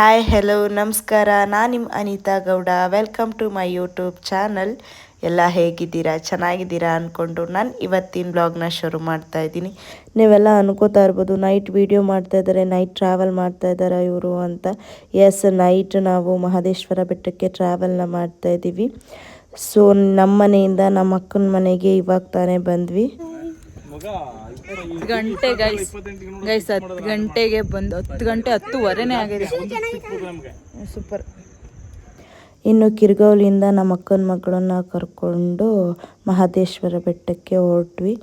Hi hello ನಮಸ್ಕಾರ. ನಾನು ನಿಮ್ಮ Anitha Gowda. Welcome to my YouTube channel ಎಲ್ಲ ಹೇಗಿದ್ದೀರಾ? ಚೆನ್ನಾಗಿದ್ದೀರಾ ಅಂದ್ಕೊಂಡು ನಾನು ಇವತ್ತಿನ ಬ್ಲಾಗ್ನ ಶುರು ಮಾಡ್ತಾ ಇದ್ದೀನಿ. ನೀವೆಲ್ಲ ಅನ್ಕೋತಾ ಇರ್ಬೋದು ನೈಟ್ ವಿಡಿಯೋ ಮಾಡ್ತಾ ಇದ್ದಾರೆ ನೈಟ್ ಟ್ರಾವೆಲ್ ಮಾಡ್ತಾ ಇದ್ದಾರೆ ಇವರು ಅಂತ. ಎಸ್ ನೈಟ್ ನಾವು ಮಹದೇಶ್ವರ ಬೆಟ್ಟಕ್ಕೆ ಟ್ರಾವೆಲ್ನ ಮಾಡ್ತಾ ಇದ್ದೀವಿ. ಸೊ ನಮ್ಮ ಮನೆಯಿಂದ ನಮ್ಮ ಅಕ್ಕನ ಮನೆಗೆ ಇವಾಗ ತಾನೇ ಬಂದ್ವಿ. ಗಂಟೆ ಗೈಸ್ ಗೈಸ್ ಹತ್ತು ಗಂಟೆಗೆ ಬಂದು ಹತ್ತು ಗಂಟೆ ಹತ್ತುವರೆನೇ ಆಗಿದೆ. ಸೂಪರ್. ಇನ್ನು ಕಿರ್ಗೌಲಿಂದ ನಮ್ಮ ಅಕ್ಕನ ಮಗಳನ್ನ ಕರ್ಕೊಂಡು ಮಹದೇಶ್ವರ ಬೆಟ್ಟಕ್ಕೆ ಹೊರಟ್ವಿ.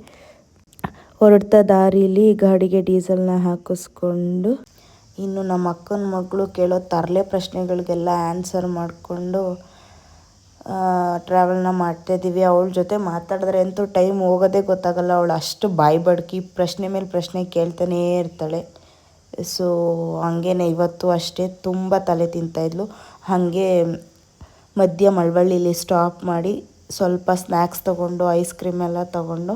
ಹೊರಡ್ತಾ ದಾರಿಲಿ ಗಾಡಿಗೆ ಡೀಸೆಲ್ನ ಹಾಕಿಸ್ಕೊಂಡು ಇನ್ನು ನಮ್ಮ ಅಕ್ಕನ ಮಗಳು ಕೇಳೋ ತರಲೆ ಪ್ರಶ್ನೆಗಳಿಗೆಲ್ಲ ಆನ್ಸರ್ ಮಾಡಿಕೊಂಡು ಟ್ರಾವೆಲ್ನ ಮಾಡ್ತಾಯಿದ್ದೀವಿ ಅವಳ ಜೊತೆ ಮಾತಾಡಿದ್ರೆ ಅಂತೂ ಟೈಮ್ ಹೋಗೋದೇ ಗೊತ್ತಾಗಲ್ಲ. ಅವಳು ಅಷ್ಟು ಬಾಯಿ ಬಡ್ಕಿ ಪ್ರಶ್ನೆ ಮೇಲೆ ಪ್ರಶ್ನೆ ಕೇಳ್ತಾನೇ ಇರ್ತಾಳೆ. ಸೊ ಹಂಗೇನೆ ಇವತ್ತು ಅಷ್ಟೇ ತುಂಬ ತಲೆ ತಿಂತಾಯಿದ್ಲು ಹಾಗೆ ಮಧ್ಯ ಮಳವಳ್ಳಿಲಿ ಸ್ಟಾಪ್ ಮಾಡಿ ಸ್ವಲ್ಪ ಸ್ನ್ಯಾಕ್ಸ್ ತೊಗೊಂಡು ಐಸ್ ಕ್ರೀಮ್ ಎಲ್ಲ ತೊಗೊಂಡು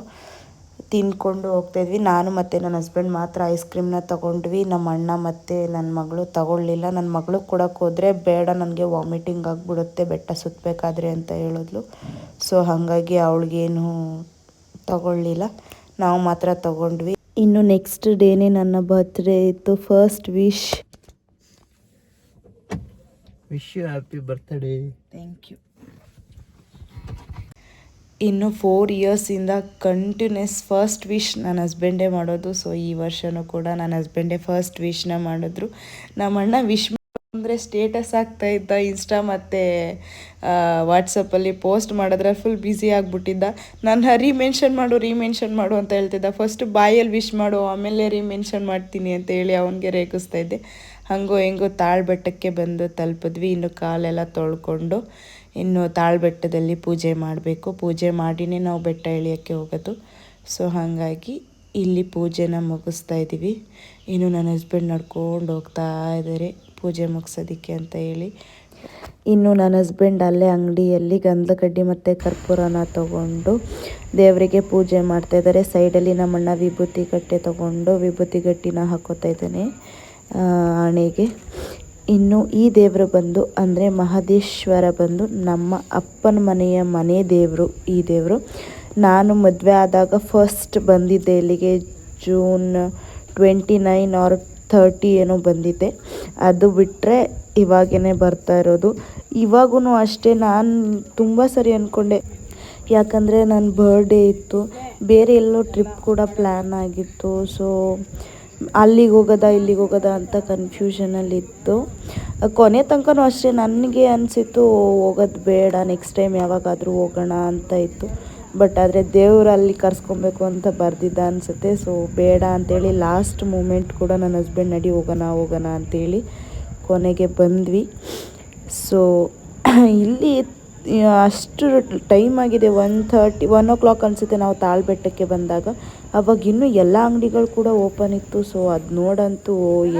ತಿಂದ್ಕೊಂಡು ಹೋಗ್ತಾಯಿದ್ವಿ ನಾನು ಮತ್ತು ನನ್ನ ಹಸ್ಬೆಂಡ್ ಮಾತ್ರ ಐಸ್ ಕ್ರೀಮ್ನ ತೊಗೊಂಡ್ವಿ. ನಮ್ಮ ಅಣ್ಣ ಮತ್ತು ನನ್ನ ಮಗಳು ತಗೊಳ್ಳಿಲ್ಲ. ನನ್ನ ಮಗಳು ಕೊಡೋಕ್ಕೆ ಹೋದರೆ ಬೇಡ ನನಗೆ ವಾಮಿಟಿಂಗ್ ಆಗಿಬಿಡುತ್ತೆ ಬೆಟ್ಟ ಸುತ್ತಬೇಕಾದ್ರೆ ಅಂತ ಹೇಳಿದ್ಲು. ಸೊ ಹಾಗಾಗಿ ಅವಳಿಗೇನು ತಗೊಳ್ಳಿಲ್ಲ. ನಾವು ಮಾತ್ರ ತಗೊಂಡ್ವಿ. ಇನ್ನು ನೆಕ್ಸ್ಟ್ ಡೇನೇ ನನ್ನ ಬರ್ತ್ಡೇ ಇತ್ತು. First wish wish you happy birthday thank you ಇನ್ನು ಫೋರ್ ಇಯರ್ಸಿಂದ ಕಂಟಿನ್ಯೂಸ್ ಫಸ್ಟ್ ವಿಶ್ ನನ್ನ ಹಸ್ಬೆಂಡೇ ಮಾಡೋದು. ಸೊ ಈ ವರ್ಷವೂ ಕೂಡ ನನ್ನ ಹಸ್ಬೆಂಡೇ ಫಸ್ಟ್ ವಿಶ್ನ ಮಾಡಿದ್ರು. ನಮ್ಮ ಅಣ್ಣ ವಿಶ್ ಅಂದರೆ ಸ್ಟೇಟಸ್ ಆಗ್ತಾ ಇದ್ದ ಇನ್ಸ್ಟಾ ಮತ್ತು ವಾಟ್ಸಪ್ಪಲ್ಲಿ ಪೋಸ್ಟ್ ಮಾಡಿದ್ರೆ ಫುಲ್ ಬ್ಯುಸಿ ಆಗಿಬಿಟ್ಟಿದ್ದ. ನಾನು ರೀಮೆನ್ಷನ್ ಮಾಡು ರೀಮೆನ್ಷನ್ ಮಾಡು ಅಂತ ಹೇಳ್ತಿದ್ದ. ಫಸ್ಟ್ ಬಾಯಲ್ಲಿ ವಿಶ್ ಮಾಡು, ಆಮೇಲೆ ರೀಮೆನ್ಷನ್ ಮಾಡ್ತೀನಿ ಅಂತ ಹೇಳಿ ಅವನಿಗೆ ರೇಗಿಸ್ತಾ ಇದ್ದೆ. ಹಂಗೋ ಹೆಂಗೋ ತಾಳ್ಬೆಟ್ಟಕ್ಕೆ ಬಂದು ತಲುಪಿದ್ವಿ. ಇನ್ನು ಕಾಲೆಲ್ಲ ತೊಳ್ಕೊಂಡು ಇನ್ನು ತಾಳ್ಬೆಟ್ಟದಲ್ಲಿ ಪೂಜೆ ಮಾಡಬೇಕು. ಪೂಜೆ ಮಾಡಿನೇ ನಾವು ಬೆಟ್ಟ ಇಳಿಯೋಕ್ಕೆ ಹೋಗೋದು. ಸೊ ಹಾಗಾಗಿ ಇಲ್ಲಿ ಪೂಜೆನ ಮುಗಿಸ್ತಾ ಇದ್ದೀವಿ. ಇನ್ನು ನನ್ನ ಹಸ್ಬೆಂಡ್ ನಡ್ಕೊಂಡು ಹೋಗ್ತಾ ಇದ್ದಾರೆ. ಪೂಜೆ ಮುಗಿಸೋದಕ್ಕೆ ಅಂತ ಹೇಳಿ. ಇನ್ನು ನನ್ನ ಹಸ್ಬೆಂಡ್ ಅಲ್ಲೇ ಅಂಗಡಿಯಲ್ಲಿ ಗಂಧಕಡ್ಡಿ ಮತ್ತು ಕರ್ಪೂರನ ತಗೊಂಡು ದೇವರಿಗೆ ಪೂಜೆ ಮಾಡ್ತಾ ಇದ್ದಾರೆ. ಸೈಡಲ್ಲಿ ನಮ್ಮಣ್ಣ ವಿಭೂತಿ ಗಟ್ಟೆ ತಗೊಂಡು ವಿಭೂತಿ ಗಟ್ಟಿನ ಹಾಕೋತಾ ಇದ್ದಾನೆ ಹಣೆಗೆ ಇನ್ನು ಈ ದೇವರು ಬಂದು, ಅಂದರೆ ಮಹದೇಶ್ವರ ಬಂದು, ನಮ್ಮ ಅಪ್ಪನ ಮನೆಯ ಮನೆ ದೇವರು ಈ ದೇವರು. ನಾನು ಮದುವೆ ಆದಾಗ ಫಸ್ಟ್ ಬಂದಿದ್ದೆ ಇಲ್ಲಿಗೆ June twenty nine or thirty ಏನೋ ಬಂದಿದ್ದೆ. ಅದು ಬಿಟ್ಟರೆ ಇವಾಗೇ ಬರ್ತಾ ಇರೋದು. ಇವಾಗೂ ಅಷ್ಟೇ, ನಾನು ತುಂಬ ಸರಿ ಅಂದ್ಕೊಂಡೆ ಯಾಕಂದರೆ ನನ್ನ ಬರ್ಡೇ ಇತ್ತು. ಬೇರೆ ಎಲ್ಲೋ ಟ್ರಿಪ್ ಕೂಡ ಪ್ಲ್ಯಾನ್ ಆಗಿತ್ತು. ಸೊ ಅಲ್ಲಿಗೆ ಹೋಗೋದಾ, ಇಲ್ಲಿಗೆ ಹೋಗೋದಾ ಅಂತ ಕನ್ಫ್ಯೂಷನಲ್ಲಿತ್ತು ಕೊನೆ ತನಕನೂ ಅಷ್ಟೇ ನನಗೆ ಅನಿಸಿತ್ತು ಹೋಗೋದು ಬೇಡ ನೆಕ್ಸ್ಟ್ ಟೈಮ್ ಯಾವಾಗಾದರೂ ಹೋಗೋಣ ಅಂತ ಇತ್ತು. ಬಟ್ ಆದರೆ ದೇವರಲ್ಲಿ ಕರ್ಸ್ಕೊಬೇಕು ಅಂತ ಬರೆದಿದ್ದ ಅನಿಸುತ್ತೆ. ಸೊ ಬೇಡ ಅಂತೇಳಿ ಲಾಸ್ಟ್ ಮೂಮೆಂಟ್ ಕೂಡ ನನ್ನ ಹಸ್ಬೆಂಡ್ ನಡಿ ಹೋಗೋಣ ಹೋಗೋಣ ಅಂತೇಳಿ ಕೊನೆಗೆ ಬಂದ್ವಿ. ಸೊ ಇಲ್ಲಿ, ಅಷ್ಟು ಟೈಮ್ ಆಗಿದೆ one thirty one o'clock ಅನಿಸುತ್ತೆ ನಾವು ತಾಳ್ಬೆಟ್ಟಕ್ಕೆ ಬಂದಾಗ. ಅವಾಗ ಇನ್ನೂ ಎಲ್ಲ ಅಂಗಡಿಗಳು ಕೂಡ ಓಪನ್ ಇತ್ತು. ಸೊ ಅದು ನೋಡಂತೂ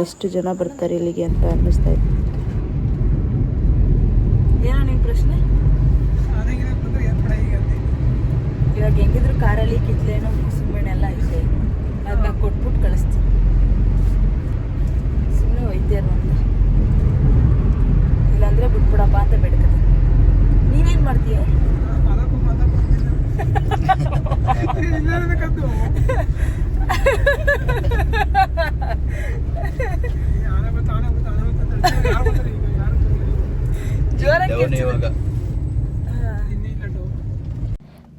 ಎಷ್ಟು ಜನ ಬರ್ತಾರೆ ಇಲ್ಲಿಗೆ ಅಂತ ಅನ್ನಿಸ್ತಾ ಇತ್ತು. ಪ್ರಶ್ನೆ ಇವಾಗ ಹೆಂಗಿದ್ರು ಕಾರಲ್ಲಿ ಕಿತ್ಲೇನೋ ಸುಮ್ಮನೆ ಎಲ್ಲ ಐತೆ ಅದನ್ನ ಕೊಟ್ಬಿಟ್ಟು ಕಳಿಸ್ತೀನಿ ಸುಮ್ಮನೆ ಒಯ್ತೀರ ಅಂತ ಇಲ್ಲಾಂದ್ರೆ ಬಿಟ್ಬಿಡಪ್ಪ ಅಂತ ಬೇಡ್ಕತೆ ನೀನೇನು ಮಾಡ್ತೀಯ ಜೋರಾಗಿ ಇವಾಗ?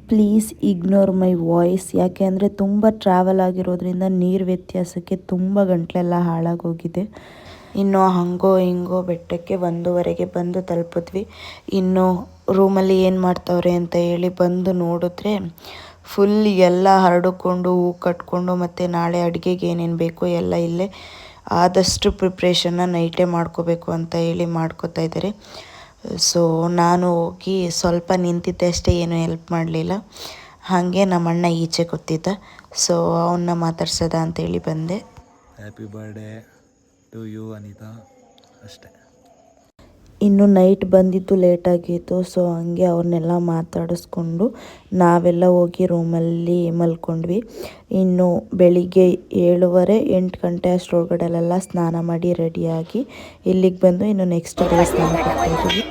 ಪ್ಲೀಸ್ ಇಗ್ನೋರ್ ಮೈ ವಾಯ್ಸ್ ಯಾಕೆ ಅಂದರೆ ತುಂಬ ಟ್ರಾವೆಲ್ ಆಗಿರೋದ್ರಿಂದ ನೀರು ವ್ಯತ್ಯಾಸಕ್ಕೆ ತುಂಬ ಗಂಟ್ಲೆಲ್ಲ ಹಾಳಾಗೋಗಿದೆ. ಇನ್ನು ಹಂಗೋ ಹಿಂಗೋ ಬೆಟ್ಟಕ್ಕೆ ಒಂದೂವರೆಗೆ ಬಂದು ತಲುಪಿದ್ವಿ. ಇನ್ನು ರೂಮಲ್ಲಿ ಏನು ಮಾಡ್ತಾವ್ರೆ ಅಂತ ಹೇಳಿ ಬಂದು ನೋಡಿದ್ರೆ ಫುಲ್ ಎಲ್ಲ ಹರಡಿಕೊಂಡು ಹೂ ಕಟ್ಕೊಂಡು ಮತ್ತು ನಾಳೆ ಅಡುಗೆಗೆ ಏನೇನು ಬೇಕೋ ಎಲ್ಲ ಇಲ್ಲೇ ಆದಷ್ಟು ಪ್ರಿಪ್ರೇಷನ್ನ ನೈಟೇ ಮಾಡ್ಕೋಬೇಕು ಅಂತ ಹೇಳಿ ಮಾಡ್ಕೋತಾ ಇದ್ದಾರೆ. ಸೊ ನಾನು ಹೋಗಿ ಸ್ವಲ್ಪ ನಿಂತಿದ್ದೆ ಅಷ್ಟೇ, ಏನು ಹೆಲ್ಪ್ ಮಾಡಲಿಲ್ಲ. ಹಾಗೆ ನಮ್ಮ ಅಣ್ಣ ಈಚೆ ಗೊತ್ತಿದ್ದ ಸೊ ಅವನ್ನ ಮಾತಾಡ್ಸೋದ ಅಂತೇಳಿ ಬಂದೆ. Happy birthday to you Anitha ಅಷ್ಟೇ. ಇನ್ನು ನೈಟ್ ಬಂದಿದ್ದು ಲೇಟಾಗಿತ್ತು ಸೊ ಹಂಗೆ ಅವ್ರನ್ನೆಲ್ಲ ಮಾತಾಡಿಸ್ಕೊಂಡು ನಾವೆಲ್ಲ ಹೋಗಿ ರೂಮಲ್ಲಿ ಮಲ್ಕೊಂಡ್ವಿ. ಇನ್ನು ಬೆಳಿಗ್ಗೆ ಏಳುವರೆ ಎಂಟು ಗಂಟೆ ಅಷ್ಟರೊಳಗಡೆಲೆಲ್ಲ ಸ್ನಾನ ಮಾಡಿ ರೆಡಿಯಾಗಿ ಇಲ್ಲಿಗೆ ಬಂದು ಇನ್ನು ನೆಕ್ಸ್ಟ್ ಡೇ ಸ್ನಾನ ಇದ್ದೀವಿ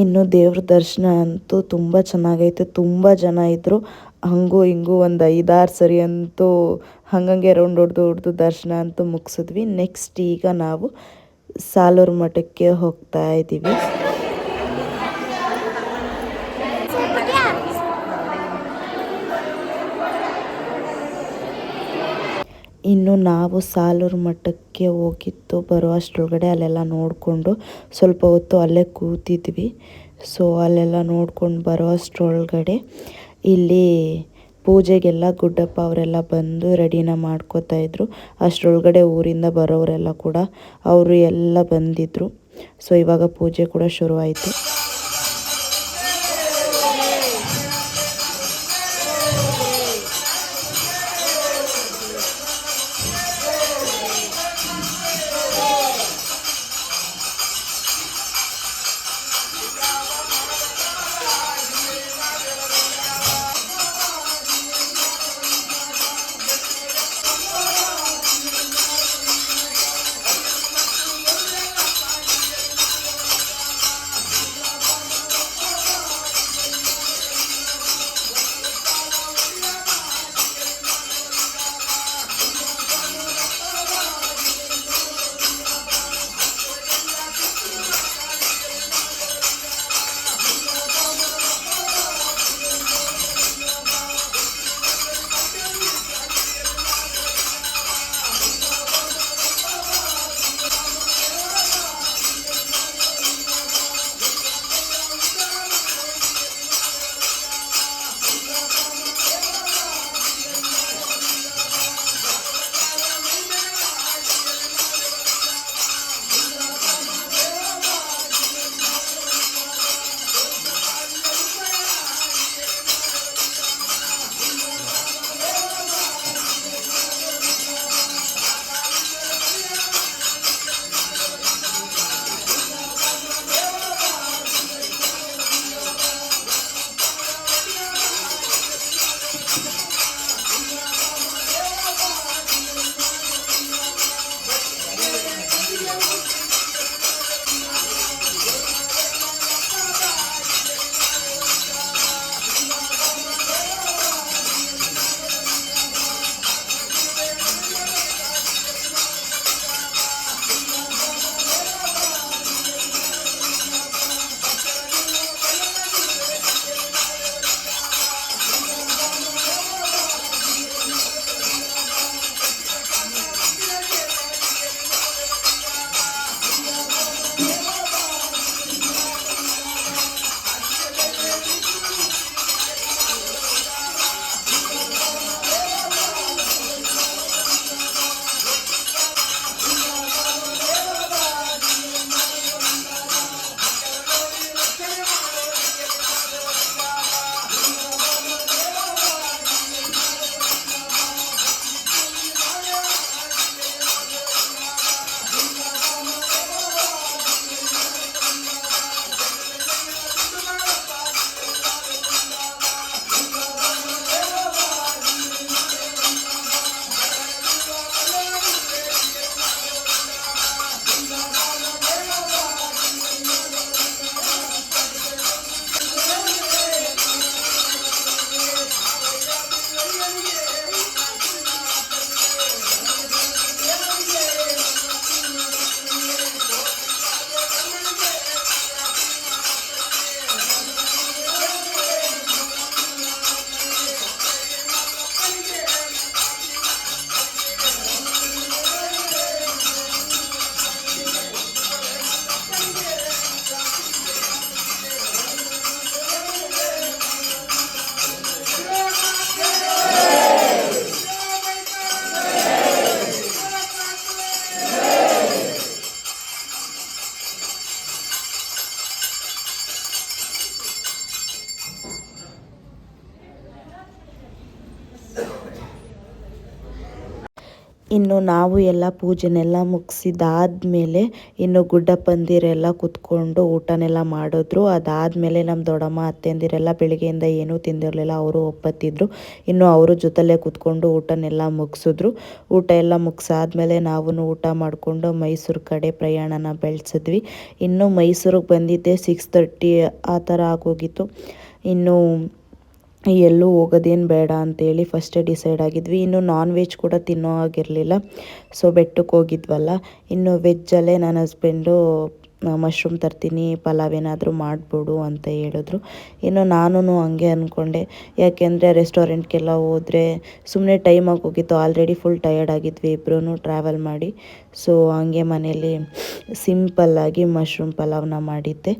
ಇನ್ನು ದೇವ್ರ ದರ್ಶನ ಅಂತೂ ತುಂಬ ಚೆನ್ನಾಗೈತೆ. ತುಂಬ ಜನ ಇದ್ದರು ಹಂಗೂ ಹಿಂಗೂ ಒಂದು ಐದಾರು ಸರಿ ಅಂತೂ ಹಂಗಂಗೆ ರೌಂಡ್ ಹೊಡೆದು ಹೊಡೆದು ದರ್ಶನ ಅಂತೂ ಮುಗಿಸಿದ್ವಿ. ನೆಕ್ಸ್ಟ್ ಈಗ ನಾವು ಸಾಲೂರು ಮಠಕ್ಕೆ ಹೋಗ್ತಾ ಇದ್ದೀವಿ ಇನ್ನು ನಾವು ಸಾಲೂರು ಮಠಕ್ಕೆ ಹೋಗಿತ್ತು ಬರೋ ಅಷ್ಟರೊಳಗಡೆ ಅಲ್ಲೆಲ್ಲ ನೋಡಿಕೊಂಡು ಸ್ವಲ್ಪ ಹೊತ್ತು ಅಲ್ಲೇ ಕೂತಿದ್ವಿ. ಸೊ ಅಲ್ಲೆಲ್ಲ ನೋಡ್ಕೊಂಡು ಬರೋ ಅಷ್ಟರೊಳಗಡೆ ಇಲ್ಲಿ ಪೂಜೆಗೆಲ್ಲ ಗುಡ್ಡಪ್ಪ ಅವರೆಲ್ಲ ಬಂದು ರೆಡಿನ ಮಾಡ್ಕೋತಾ ಇದ್ರು. ಅಷ್ಟರೊಳಗಡೆ ಊರಿಂದ ಬರೋರೆಲ್ಲ ಕೂಡ, ಅವರು ಎಲ್ಲ ಬಂದಿದ್ದರು ಸೊ ಇವಾಗ ಪೂಜೆ ಕೂಡ ಶುರು ಇನ್ನು ನಾವು ಎಲ್ಲ ಪೂಜೆನೆಲ್ಲ ಮುಗಿಸಿದಾದ್ಮೇಲೆ ಇನ್ನು ಗುಡ್ಡ ಪಂದಿರೆಲ್ಲ ಕುತ್ಕೊಂಡು ಊಟನೆಲ್ಲ ಮಾಡಿದ್ರು. ಅದಾದಮೇಲೆ ನಮ್ಮ ದೊಡ್ಡಮ್ಮ, ಅತ್ತೆಂದಿರೆಲ್ಲ ಬೆಳಿಗ್ಗೆಯಿಂದ ಏನೂ ತಿಂದಿರಲಿಲ್ಲ. ಅವರು ಒಪ್ಪತ್ತಿದ್ರು. ಇನ್ನು ಅವರು ಜೊತೆಲೇ ಕುತ್ಕೊಂಡು ಊಟನೆಲ್ಲ ಮುಗಿಸಿದ್ರು. ಊಟ ಎಲ್ಲ ಮುಗಿಸಾದ್ಮೇಲೆ ನಾವು ಊಟ ಮಾಡಿಕೊಂಡು ಮೈಸೂರು ಕಡೆ ಪ್ರಯಾಣನ ಬೆಳೆಸಿದ್ವಿ. ಇನ್ನು ಮೈಸೂರಿಗೆ ಬಂದಿದ್ದೆ ಸಿಕ್ಸ್ ತರ್ಟಿ ಆ ಥರ ಆಗೋಗಿತ್ತು. ಇನ್ನು ಎಲ್ಲೂ ಹೋಗೋದೇನು ಬೇಡ ಅಂತೇಳಿ ಫಸ್ಟೇ ಡಿಸೈಡ್ ಆಗಿದ್ವಿ. ಇನ್ನು ನಾನ್ ವೆಜ್ ಕೂಡ ತಿನ್ನೋ ಆಗಿರಲಿಲ್ಲ ಸೊ ಬೆಟ್ಟಕ್ಕೆ ಹೋಗಿದ್ವಲ್ಲ. ಇನ್ನು ವೆಜ್ಜಲ್ಲೇ ನನ್ನ ಹಸ್ಬೆಂಡು ಮಶ್ರೂಮ್ ತರ್ತೀನಿ, ಪಲಾವ್ ಏನಾದರೂ ಮಾಡಿಬಿಡು ಅಂತ ಹೇಳಿದ್ರು. ಇನ್ನು ನಾನು ಹಂಗೆ ಅಂದ್ಕೊಂಡೆ ಯಾಕೆಂದರೆ ರೆಸ್ಟೋರೆಂಟ್ಗೆಲ್ಲ ಹೋದರೆ ಸುಮ್ಮನೆ ಟೈಮ್ ಆಗೋಗಿತ್ತು ಆಲ್ರೆಡಿ ಫುಲ್ ಟಯರ್ಡ್ ಆಗಿದ್ವಿ ಇಬ್ಬರೂ ಟ್ರಾವೆಲ್ ಮಾಡಿ. ಸೊ ಹಂಗೆ ಮನೇಲಿ ಸಿಂಪಲ್ಲಾಗಿ ಮಶ್ರೂಮ್ ಪಲಾವ್ನ ಮಾಡಿದ್ದೆ.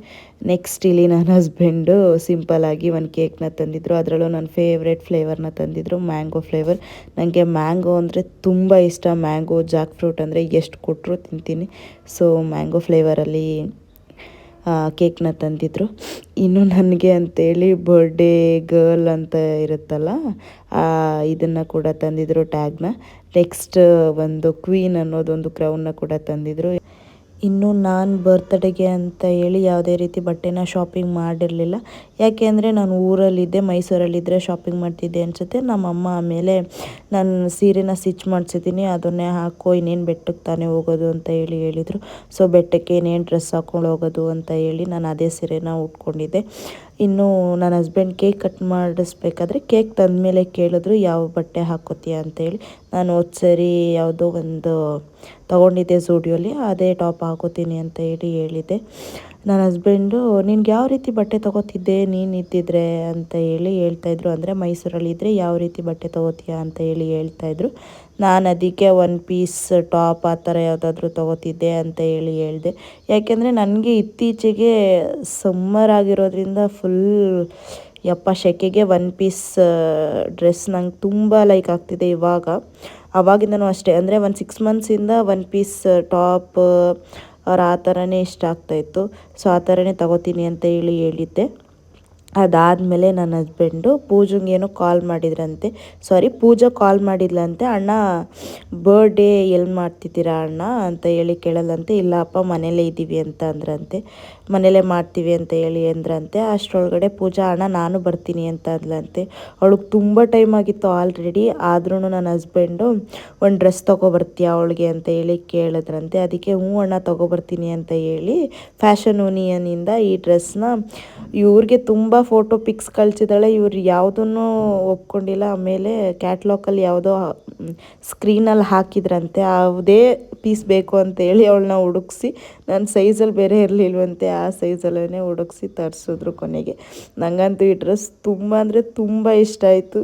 ನೆಕ್ಸ್ಟ್ ಇಲ್ಲಿ ನನ್ನ ಹಸ್ಬೆಂಡು ಸಿಂಪಲ್ಲಾಗಿ ಒಂದು ಕೇಕ್ನ ತಂದಿದ್ರು. ಅದರಲ್ಲೂ ನನ್ನ ಫೇವ್ರೆಟ್ ಫ್ಲೇವರ್ನ ತಂದಿದ್ರು ಮ್ಯಾಂಗೋ ಫ್ಲೇವರ್ ನನಗೆ ಮ್ಯಾಂಗೋ ಅಂದರೆ ತುಂಬ ಇಷ್ಟ. ಮ್ಯಾಂಗೋ ಜಾಕ್ ಫ್ರೂಟ್ ಅಂದರೆ ಎಷ್ಟು ಕೊಟ್ಟರು ತಿಂತೀನಿ. ಸೊ ಮ್ಯಾಂಗೋ ಫ್ಲೇವರಲ್ಲಿ ಕೇಕ್ನ ತಂದಿದ್ರು. ಇನ್ನು ನನಗೆ ಅಂತೇಳಿ ಬರ್ಡೇ ಗರ್ಲ್ ಅಂತ ಇರುತ್ತಲ್ಲ ಇದನ್ನು ಕೂಡ ತಂದಿದ್ರು ಟ್ಯಾಗ್ನ ನೆಕ್ಸ್ಟ್ ಒಂದು ಕ್ವೀನ್ ಅನ್ನೋದೊಂದು ಕ್ರೌನ್ನ ಕೂಡ ತಂದಿದ್ರು. ಇನ್ನು ನಾನು ಬರ್ತ್ಡೇಗೆ ಅಂತ ಹೇಳಿ ಯಾವುದೇ ರೀತಿ ಬಟ್ಟೆನ ಶಾಪಿಂಗ್ ಮಾಡಿರಲಿಲ್ಲ. ಯಾಕೆ ಅಂದರೆ ನಾನು ಊರಲ್ಲಿದ್ದೆ, ಮೈಸೂರಲ್ಲಿದ್ದರೆ ಶಾಪಿಂಗ್ ಮಾಡ್ತಿದ್ದೆ ಅನಿಸುತ್ತೆ. ನಮ್ಮಮ್ಮ ಆಮೇಲೆ ನಾನು ಸೀರೆನ ಸ್ಟಿಚ್ ಮಾಡಿಸಿದ್ದೀನಿ, ಅದನ್ನೇ ಹಾಕೋ, ಇನ್ನೇನು ಬೆಟ್ಟಕ್ಕೆ ತಾನೇ ಹೋಗೋದು ಅಂತ ಹೇಳಿ ಹೇಳಿದರು. ಸೊ ಬೆಟ್ಟಕ್ಕೆ ಇನ್ನೇನು ಡ್ರೆಸ್ ಹಾಕ್ಕೊಂಡು ಹೋಗೋದು ಅಂತ ಹೇಳಿ ನಾನು ಅದೇ ಸೀರೆನ ಉಟ್ಕೊಂಡಿದ್ದೆ. ಇನ್ನು ನನ್ನ ಹಸ್ಬೆಂಡ್ ಕೇಕ್ ಕಟ್ ಮಾಡಿಸ್ಬೇಕಾದ್ರೆ ಕೇಕ್ ತಂದಮೇಲೆ ಕೇಳಿದ್ರು, ಯಾವ ಬಟ್ಟೆ ಹಾಕೋತೀಯ? ಅಂತೇಳಿ ನಾನು ಹೋದ ಸರಿ ಯಾವುದೋ ಒಂದು ತೊಗೊಂಡಿದ್ದೆ ಸ್ಟುಡಿಯೋಲಿ ಅದೇ ಟಾಪ್ ಹಾಕೋತೀನಿ ಅಂತ ಹೇಳಿ ಹೇಳಿದ್ದೆ. ನನ್ನ ಹಸ್ಬೆಂಡು, ನಿನ್ಗೆ ಯಾವ ರೀತಿ ಬಟ್ಟೆ ತೊಗೋತಿದ್ದೆ? ನೀನು ಇದ್ದಿದ್ರೆ? ಅಂತ ಹೇಳಿ ಹೇಳ್ತಾಯಿದ್ರು ಅಂದರೆ ಮೈಸೂರಲ್ಲಿದ್ದರೆ ಯಾವ ರೀತಿ ಬಟ್ಟೆ ತೊಗೋತೀಯ ಅಂತ ಹೇಳಿ ಹೇಳ್ತಾಯಿದ್ರು ನಾನು ಅದಕ್ಕೆ ಒನ್ ಪೀಸ್ ಟಾಪ್ ಆ ಥರ ಯಾವುದಾದ್ರೂ ತೊಗೋತಿದ್ದೆ ಅಂತ ಹೇಳಿ ಹೇಳಿದೆ. ಯಾಕೆಂದರೆ ನನಗೆ ಇತ್ತೀಚೆಗೆ ಸಮ್ಮರ್ ಆಗಿರೋದ್ರಿಂದ ಫುಲ್ ಯಪ್ಪ ಸೆಕೆಗೆ ಒನ್ ಪೀಸ್ ಡ್ರೆಸ್ ನಂಗೆ ತುಂಬ ಲೈಕ್ ಆಗ್ತಿದೆ ಇವಾಗ. ಅವಾಗಿಂದನೂ ಅಷ್ಟೇ. ಅಂದರೆ ಒಂದು ಸಿಕ್ಸ್ ಮಂತ್ಸಿಂದ ಒನ್ ಪೀಸ್ ಟಾಪ್ ಅವ್ರು ಆ ಥರನೇ ಇಷ್ಟ ಆಗ್ತಾಯಿತ್ತು ಸೊ ಆ ಥರನೇ ತಗೋತೀನಿ ಅಂತ ಹೇಳಿ ಹೇಳಿದ್ದೆ. ಅದಾದಮೇಲೆ ನನ್ನ ಹಸ್ಬೆಂಡು ಪೂಜಂಗೇನೋ ಕಾಲ್ ಮಾಡಿದ್ರಂತೆ. ಸಾರಿ ಪೂಜಾ ಕಾಲ್ ಮಾಡಿದ್ಲಂತೆ. ಅಣ್ಣ ಬರ್ಡೇ ಎಲ್ಲಿ ಮಾಡ್ತಿದ್ದೀರಾ ಅಣ್ಣ ಅಂತ ಹೇಳಿ ಕೇಳಲ್ಲಂತೆ. ಇಲ್ಲಪ್ಪ ಮನೇಲೇ ಇದ್ದೀವಿ ಅಂತ ಅಂದ್ರಂತೆ. ಮನೇಲೇ ಮಾಡ್ತೀವಿ ಅಂತ ಹೇಳಿ ಅಂದ್ರಂತೆ. ಅಷ್ಟರೊಳಗಡೆ ಪೂಜಾ, ಅಣ್ಣ, ನಾನು ಬರ್ತೀನಿ ಅಂತ ಅಂದ್ಲಂತೆ. ಅವಳಿಗೆ ತುಂಬ ಟೈಮ್ ಆಗಿತ್ತು ಆಲ್ರೆಡಿ ಆದ್ರೂ ನನ್ನ ಹಸ್ಬೆಂಡು, ಒಂದು ಡ್ರೆಸ್ ತೊಗೊಬರ್ತೀಯ ಅವಳಿಗೆ? ಅಂತ ಹೇಳಿ ಕೇಳಿದ್ರಂತೆ. ಅದಕ್ಕೆ, ಹ್ಞೂ ಅಣ್ಣ ತೊಗೊಬರ್ತೀನಿ ಅಂತ ಹೇಳಿ, ಫ್ಯಾಷನ್ ಯೂನಿಯನಿಂದ ಈ ಡ್ರೆಸ್ನ ಇವ್ರಿಗೆ ತುಂಬ ಫೋಟೋ ಪಿಕ್ಸ್ ಕಳಿಸಿದಾಳೆ ಇವ್ರು ಯಾವುದನ್ನು ಒಪ್ಕೊಂಡಿಲ್ಲ. ಆಮೇಲೆ ಕ್ಯಾಟ್ಲಾಕಲ್ಲಿ ಯಾವುದೋ ಸ್ಕ್ರೀನಲ್ಲಿ ಹಾಕಿದ್ರಂತೆ ಯಾವುದೇ ಪೀಸ್ ಬೇಕು ಅಂತ ಹೇಳಿ ಅವಳನ್ನ ಹುಡುಕ್ಸಿ ನನ್ನ ಸೈಜಲ್ಲಿ ಬೇರೆ ಇರಲಿಲ್ವಂತೆ ಆ ಸೈಜಲ್ಲೇ ಹುಡುಕ್ಸಿ ತರಿಸಿದ್ರು ಕೊನೆಗೆ. ನನಗಂತೂ ಈ ಡ್ರೆಸ್ ತುಂಬ ಅಂದರೆ ತುಂಬ ಇಷ್ಟ ಆಯಿತು.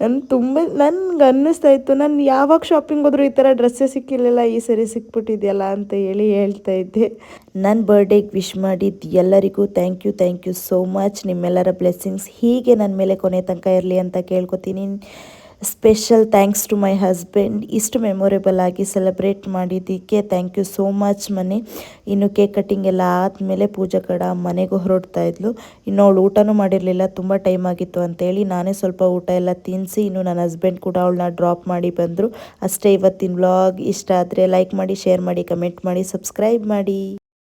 ನನ್ನ ತುಂಬ, ನನ್ಗೆ ಅನ್ನಿಸ್ತಾ ಇತ್ತು, ನಾನು ಯಾವಾಗ ಶಾಪಿಂಗ್ ಹೋದ್ರು ಈ ಥರ ಡ್ರೆಸ್ಸೇ ಸಿಕ್ಕಿರಲಿಲ್ಲ, ಈ ಸರಿ ಸಿಕ್ಬಿಟ್ಟಿದೆಯಲ್ಲ ಅಂತ ಹೇಳಿ ಹೇಳ್ತಾ ಇದ್ದೆ. ನನ್ನ ಬರ್ಡೇಗೆ ವಿಶ್ ಮಾಡಿದ್ದು ಎಲ್ಲರಿಗೂ thank you thank you so much ನಿಮ್ಮೆಲ್ಲರ ಬ್ಲೆಸ್ಸಿಂಗ್ಸ್ ಹೀಗೆ ನನ್ನ ಮೇಲೆ ಕೊನೆ ತನಕ ಇರಲಿ ಅಂತ ಕೇಳ್ಕೊತೀನಿ. Special thanks to my husband ಇಷ್ಟು ಮೆಮೊರೇಬಲ್ ಆಗಿ ಸೆಲೆಬ್ರೇಟ್ ಮಾಡಿದ್ದಕ್ಕೆ ಥ್ಯಾಂಕ್ ಯು ಸೋ ಮಚ್ ಮನೆ. ಇನ್ನು ಕೇಕ್ ಕಟ್ಟಿಂಗ್ ಎಲ್ಲ ಆದಮೇಲೆ ಪೂಜಾ ಕಡ ಮನೆಗೂ ಹೊರಡ್ತಾ ಇದ್ಲು. ಇನ್ನು ಅವಳು ಊಟನೂ ಮಾಡಿರಲಿಲ್ಲ, ತುಂಬ ಟೈಮ್ ಆಗಿತ್ತು ಅಂತೇಳಿ ನಾನೇ ಸ್ವಲ್ಪ ಊಟ ಎಲ್ಲ ತಿನ್ನಿಸಿ ಇನ್ನು ನನ್ನ ಹಸ್ಬೆಂಡ್ ಕೂಡ ಅವಳನ್ನ ಡ್ರಾಪ್ ಮಾಡಿ ಬಂದರು. ಅಷ್ಟೇ ಇವತ್ತಿನ ವ್ಲಾಗ್ ಇಷ್ಟ ಆದರೆ ಲೈಕ್ ಮಾಡಿ ಶೇರ್ ಮಾಡಿ ಕಮೆಂಟ್ ಮಾಡಿ ಸಬ್ಸ್ಕ್ರೈಬ್ ಮಾಡಿ.